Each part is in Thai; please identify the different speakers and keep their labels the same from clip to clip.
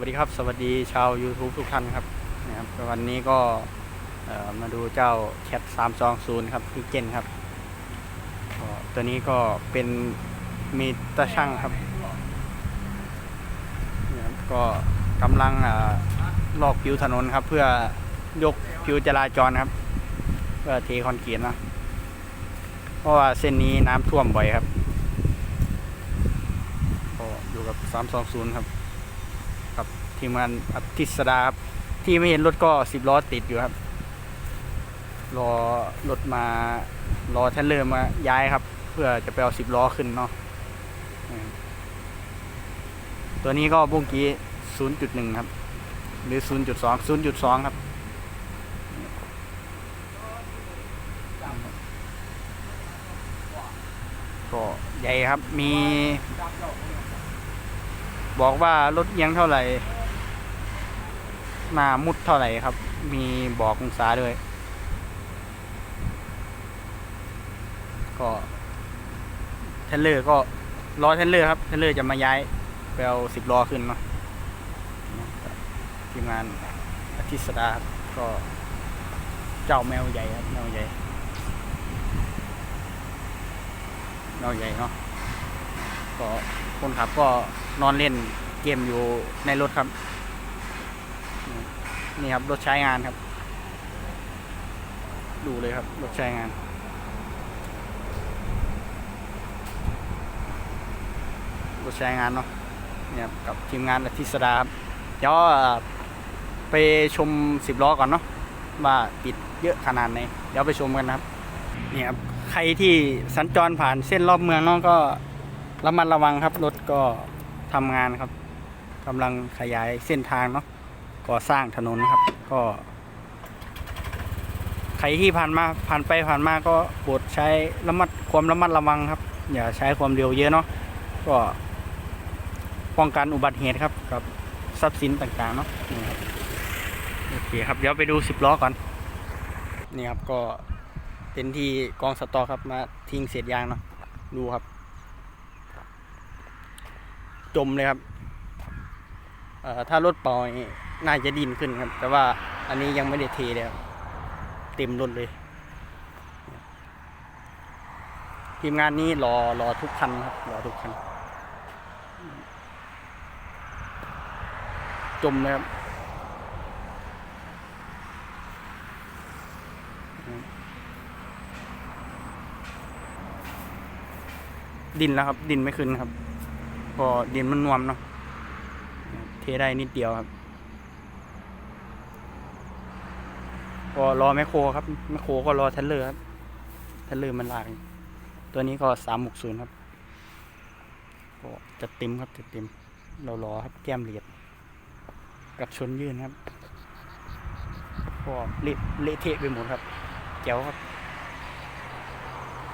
Speaker 1: วัสดีครับ สวัสดีชาว YouTube ทุกท่านครับนะครับวันนี้ก็มาดูเจ้า Cat 320 ครับพี่เจนครับตัวนี้ก็เป็นมีตาช่างครับนะครับก็กำลังอลอกผิวถนนครับ เพื่อยกผิวจราจรครับ เพื่อเทคอนกรีตนะ เพราะว่าเส้นนี้น้ำท่วมบ่อยครับก็อยู่กับ 320 ครับ ทีมงานอัติสดาครับที่ไม่เห็นรถก็สิบล้อติดอยู่ครับ รอรถมารอเทนเลอร์มาย้ายครับ เพื่อจะไปเอาสิบล้อขึ้นเนาะตัวนี้ก็บุ้งกี้ศูนย์จุดหนึ่งครับ หรือศูนย์จุดสองศูนย์จุดสองครับก็ใหญ่ครับมี บอกว่ารถเอียงเท่าไหร่ หน้ามุดเท่าไหร่ครับ มีบอกองศาด้วย ก็เทนเลอร์ก็รอเทนเลอร์ครับเทนเลอร์จะมาย้ายไปเอาสิบล้อขึ้นเนาะทีมงานอาทิตย์สดารับก็เจ้าแมวใหญ่ครับแมวใหญ่แมวใหญ่เนาะก็คนขับก็นอนเล่นเกมอยู่ในรถครับ นี่ครับรถใช้งานครับ ดูเลยครับรถใช้งาน รถใช้งานเนาะเนี่ยครับกับทีมงานอาทิสดาครับเดี๋ยวไปชมสิบล้อก่อนเนาะว่าติดเยอะขนาดไหนเดี๋ยวไปชมกันครับเนี่ยครับใครที่สัญจรผ่านเส้นรอบเมืองเนาะก็ระมัดระวังครับรถก็ทำงานครับกำลังขยายเส้นทางเนาะ ก่อสร้างถนนครับ ก็ใครที่ผ่านมาผ่านไปผ่านมาก็โปรดใช้ระมัดความระมัดระวังครับ อย่าใช้ความเร็วเยอะเนาะก็ป้องกันอุบัติเหตุครับกับทรัพย์สินต่างๆเนาะโอเคครับเดี๋ยวไปดูสิบล้อก่อนนี่ครับก็เป็นที่กองสตอครับมาทิ้งเศษยางเนาะดูครับ จมเลยครับ ถ้ารถเปล่านี่น่าจะดินขึ้นครับ แต่ว่าอันนี้ยังไม่ได้เทเลยครับเต็มรถเลย ทีมงานนี้รอรอทุกคันครับรอทุกคัน จมเลยครับดินแล้วครับ ดินไม่ขึ้นครับก็ดินมันนวมเนาะ เทได้นิดเดียวครับก็รอแมคโครครับแมคโครก็รอเทนเลอร์ครับเทนเลอร์มันลากตัวนี้ก็สามหกศูนย์ครับก็จะเต็มครับจะเต็ม เรารอครับแก้มเหลียด กับชนยื่นครับก็เละเละเทะไปหมดครับแจ๋วครับ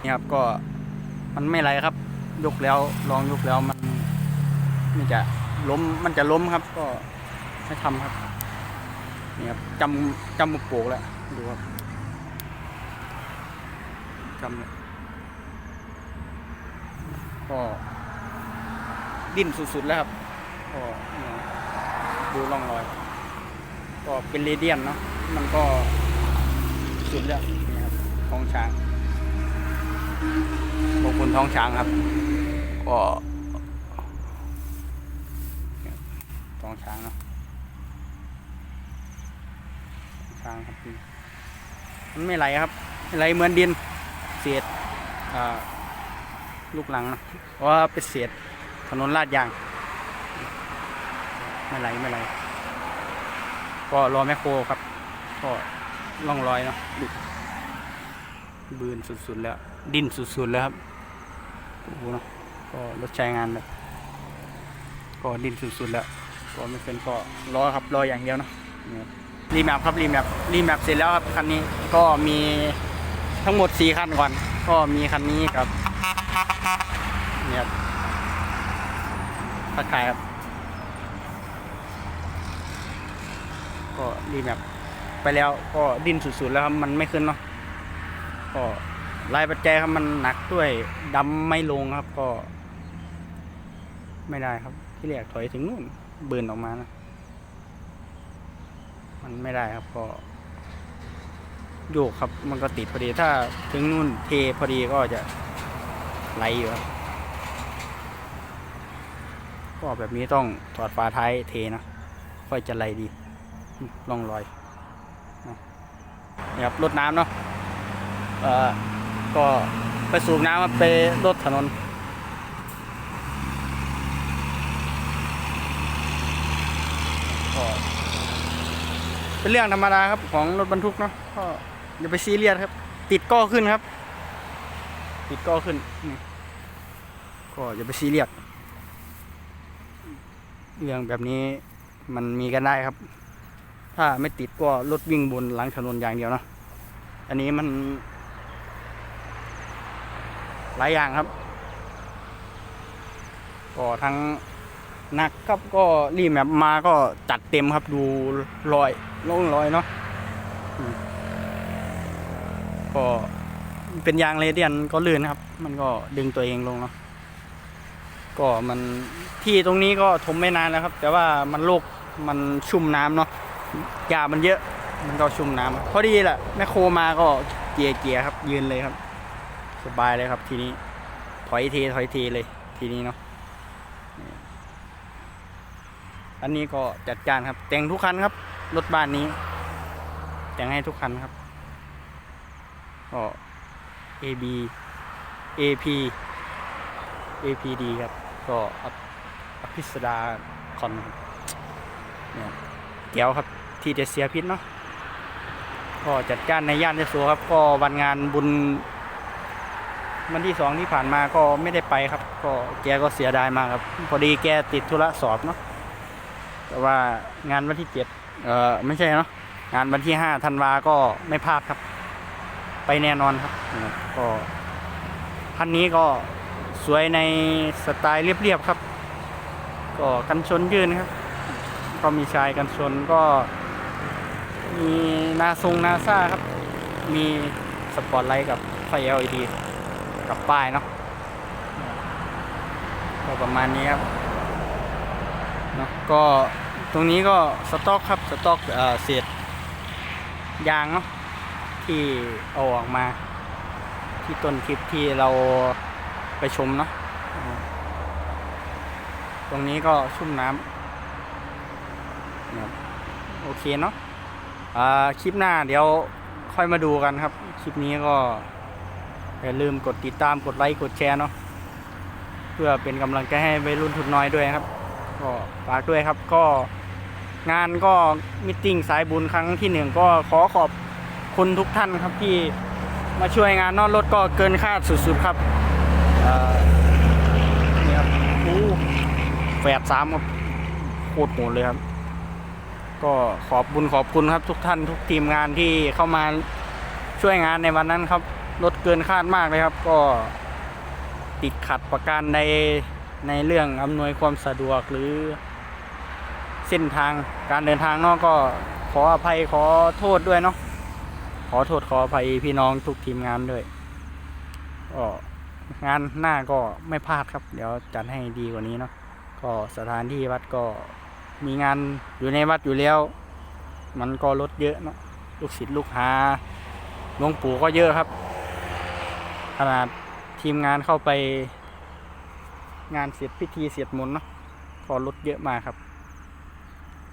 Speaker 1: นี่ครับก็มันไม่ไรครับ ยกแล้วลองยกแล้วมันไมันจะ ล้มมันจะล้มครับก็ให้ทำครับนี่ครับจำจำมุกโปกแล้วดูครับจำเนี่ยก็ดิ้นสุดๆแล้วครับก็ดูร่องรอย ก็เป็นเรเดียนเนาะมันก็สุดแล้วนี่ครับท้องช้างขอบคุณท้องช้างครับก็เนี่ย ท้องช้างเนาะทางครับพี่มันไม่ไหลครับไไหลเหมือนดินเศษลูกหลังนะเพราะว่าเป็นเศษถนนลาดยางไม่ไหลไม่ไหลก็รอแมคโครครับ ก็ล่องรอยเนาะดูบืนสุดๆแล้ว ดินสุดๆแล้วครับดูเนาะก็รถใช้งานแบบก็ดินสุดๆแล้ว ก็ไม่เป็นก็รอครับรออย่างเดียวเนาะนี่รีแมปครับรีแมปรีแมปเสร็จแล้วครับคันนี้ก็มีทั้งหมดสี่คันก่อน ก็มีคันนี้กับเนี่ยครับทักทายครับ ก็รีแมปไปแล้วก็ดิ้นสุดๆแล้วครับมันไม่ขึ้นเนาะก็รายปัจจัยครับมันหนักด้วยดำไม่ลงครับก็ ไม่ได้ครับ ที่แรกถอยถึงนู่น เบิร์นออกมานะ มันไม่ได้ครับก็โยกครับ มันก็ติดพอดีถ้าถึงนู่นเทพอดีก็จะไหลอยู่ครับก็แบบนี้ต้องถอดฝาท้ายเทนะค่อยจะไหลดีลองรอยนะครับรดน้ำเนาะเอ่อก็ไปสูบน้ำไปรดถนน ก็เป็นเรื่องธรรมดาครับของรถบรรทุกเนาะก็อย่าไปซีเรียสครับ ติดก็ขึ้นครับ ติดก็ขึ้นนี่ก็อย่าไปซีเรียสเรื่องแบบนี้มันมีกันได้ครับ ถ้าไม่ติดก็รถวิ่งบนหลังถนนอย่างเดียวเนาะอันนี้มัน หลายอย่างครับก็ทั้ง หนักครับก็รีแมปมาก็จัดเต็มครับดูรอยล่องรอยเนาะก็เป็นยางเรเดียนก็ลื่นครับ มันก็ดึงตัวเองลงเนาะก็มันที่ตรงนี้ก็ทมไม่นานแล้วครับ แต่ว่ามันโลกมันชุ่มน้ำเนาะยามันเยอะ มันก็ชุ่มน้ำพอดีแหละแมคโครมาก็เกียร์เกียร์ครับ ยืนเลยครับ สบายเลยครับทีนี้ ถอยทีถอยทีเลยทีนี้เนาะ อันนี้ก็จัดการครับ แต่งทุกคันครับ รถบ้านนี้ แต่งให้ทุกคันครับก็ AB AP APD ครับ ก็อภิสดาคอนเนี่ยเกียวครับ ที่จะเสียพิษเนาะก็จัดการในย่านยโสครับ ก็วันงานบุญวันที่สองที่ผ่านมาก็ไม่ได้ไปครับ ก็แกก็เสียดายมากครับ พอดีแกติดธุระสอบเนาะ แต่ว่างานวันที่เจ็ดเออไม่ใช่เนาะงานวันที่ห้าธันวาก็ไม่พลาดครับ ไปแน่นอนครับก็คันนี้ก็สวยในสไตล์เรียบๆครับ ก็กันชนยืนครับ ก็มีชายกันชนก็ มีนาทรงนาซ่าครับ มีสปอตไลท์กับไฟ LED กับป้ายเนาะก็ประมาณนี้ครับเนาะก็ ตรงนี้ก็สต็อกครับสต็อกเศษยางเนาะที่เอาออกมา ที่ต้นคลิปที่เราไปชมเนาะตรงนี้ก็ชุ่มน้ำนะโอเคเนาะคลิปหน้าเดี๋ยวค่อยมาดูกันครับ คลิปนี้ก็อย่าลืมกดติดตามกดไลค์กดแชร์เนาะเพื่อเป็นกำลังใจให้วัยรุ่นทุนน้อยด้วยครับ ก็ฝากด้วยครับก็ งานก็มิทติ้งสายบุญครั้งที่หนึ่งก็ขอขอบคุณทุกท่านครับที่มาช่วยงานเนอกรถก็เกินคาดสุดๆครับเอ่อนี่ครับอู้แฝดสามครับโคตรโหดเลยครับ ก็ขอบบุญขอบคุณครับ ทุกท่านทุกทีมงานที่เข้ามาช่วยงานในวันนั้นครับรถเกินคาดมากเลยครับ ก็ติดขัดประการใดในเรื่องอำนวยความสะดวกหรือ เส้นทางการเดินทางเนาะก็ขออภัยขอโทษด้วยเนาะขอโทษขออภัยพี่น้องทุกทีมงานด้วยก็งานหน้าก็ไม่พลาดครับ เดี๋ยวจัดให้ดีกว่านี้เนาะก็สถานที่วัดก็มีงานอยู่ในวัดอยู่แล้ว มันก็ลดเยอะเนาะลูกศิษย์ลูกหาหลวงปู่ก็เยอะครับ ขนาดทีมงานเข้าไป งานเสร็จพิธีเสร็จมนเนาะก็ลดเยอะมากครับ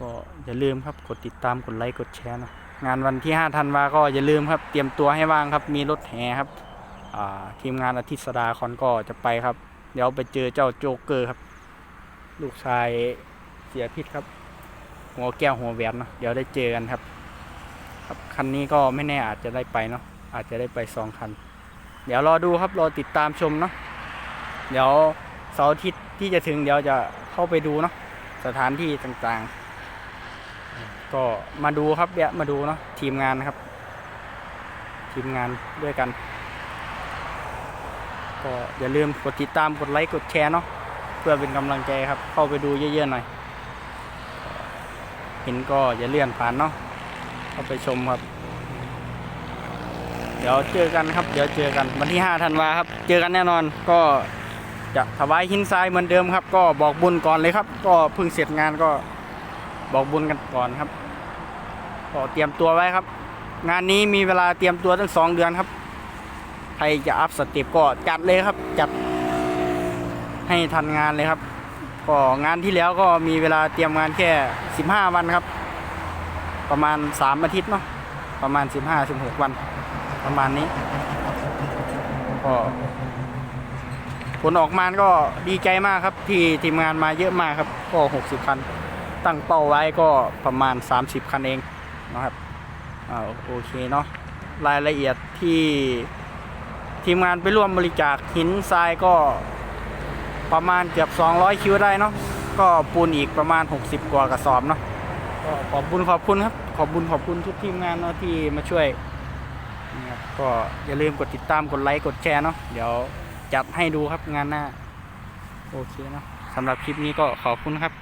Speaker 1: ก็อย่าลืมครับ กดติดตามกดไลค์กดแชร์นะงานวันที่5ธันวาก็อย่าลืมครับ เตรียมตัวให้ว่างครับ มีรถแห่ครับทีมงานอาทิตย์สดาคอนก็จะไปครับ เดี๋ยวไปเจอเจ้าโจ๊กเกอร์ครับ ลูกชายเสียพิษครับ หัวแก้วหัวแหวนเนาะเดี๋ยวได้เจอกันครับ ครับคันนี้ก็ไม่แน่อาจจะได้ไปเนาะอาจจะได้ไปสองคัน เดี๋ยวรอดูครับรอติดตามชมเนาะเดี๋ยวเสาร์อาทิตย์ที่จะถึงเดี๋ยวจะเข้าไปดูเนาะสถานที่ต่างๆ ก็มาดูครับเดี๋ยวมาดูเนาะทีมงานนะครับ ทีมงานด้วยกัน ก็อย่าลืมกดติดตามกดไลค์กดแชร์เนาะเพื่อเป็นกำลังใจครับ เข้าไปดูเยอะๆหน่อย เห็นก็อย่าเลื่อนผ่านเนาะเข้าไปชมครับ เดี๋ยวเจอกันครับ เดี๋ยวเจอกันวันที่5ธันวาครับ เจอกันแน่นอนก็จะถวายหินทรายเหมือนเดิมครับ ก็บอกบุญก่อนเลยครับ ก็เพิ่งเสร็จงานก็ บอกบุญกันก่อนครับก็เตรียมตัวไว้ครับ งานนี้มีเวลาเตรียมตัวตั้งสองเดือนครับ ใครจะอัพสเต็ปก็จัดเลยครับ จัดให้ทันงานเลยครับ ก็งานที่แล้วก็มีเวลาเตรียมงานแค่ 15 วันครับ ประมาณ 3 อาทิตย์เนาะประมาณ 15-16 วัน ประมาณนี้ ก็ผลออกมาก็ดีใจมากครับ ที่ทีมงานมาเยอะมากครับ ก็ 60 คัน ตั้งเป้าไว้ก็ประมาณ 30 คันเองนะครับอ่าโอเคเนาะรายละเอียดที่ทีมงานไปร่วมบริจาคหินทรายก็ประมาณเกือบ 200 คิวได้เนาะก็ปูนอีกประมาณ 60 กว่ากระสอบเนาะก็ขอบคุณขอบคุณครับ ขอบคุณขอบคุณทุกทีมงานเนาะที่มาช่วยนะครับก็อย่าลืมกดติดตามกดไลค์กดแชร์เนาะเดี๋ยวจัดให้ดูครับงานหน้า โอเคเนาะสำหรับคลิปนี้ก็ขอบคุณครับ